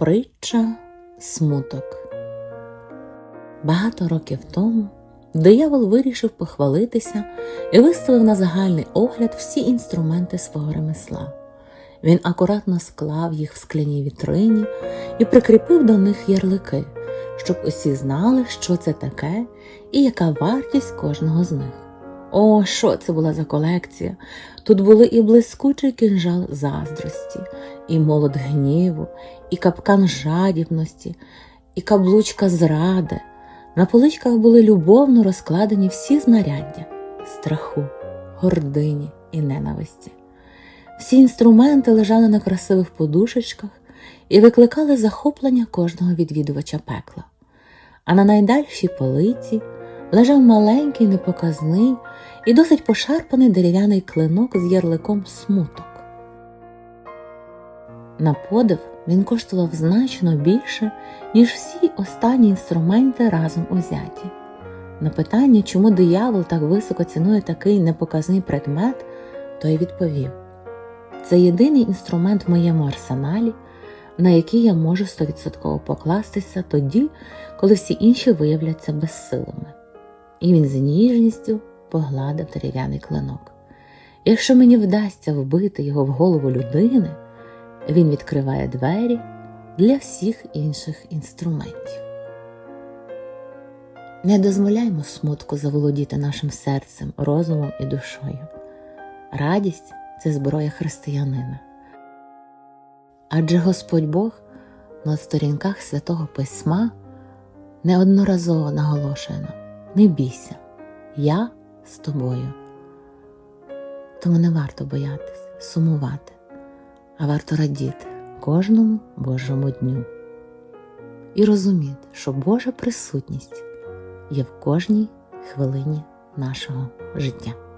Притча смуток. Багато років тому диявол вирішив похвалитися і виставив на загальний огляд всі інструменти свого ремесла. Він акуратно склав їх в скляній вітрині і прикріпив до них ярлики, щоб усі знали, що це таке і яка вартість кожного з них. О, що це була за колекція! Тут були і блискучий кинжал заздрості, і молот гніву, і капкан жадібності, і каблучка зради. На поличках були любовно розкладені всі знаряддя страху, гордині і ненависті. Всі інструменти лежали на красивих подушечках і викликали захоплення кожного відвідувача пекла. А на найдальшій полиці лежав маленький, непоказний і досить пошарпаний дерев'яний клинок з ярликом смуток. На подив він коштував значно більше, ніж всі останні інструменти разом узяті. На питання, чому диявол так високо цінує такий непоказний предмет, той відповів: це єдиний інструмент в моєму арсеналі, на який я можу стовідсотково покластися тоді, коли всі інші виявляться безсилими. І він з ніжністю погладив дерев'яний клинок. Якщо мені вдасться вбити його в голову людини, він відкриває двері для всіх інших інструментів. Не дозволяймо смутку заволодіти нашим серцем, розумом і душою. Радість це зброя християнина. Адже Господь Бог на сторінках святого Письма неодноразово наголошує нам не бійся, я з тобою. Тому не варто боятись, сумувати, а варто радіти кожному Божому дню і розуміти, що Божа присутність є в кожній хвилині нашого життя.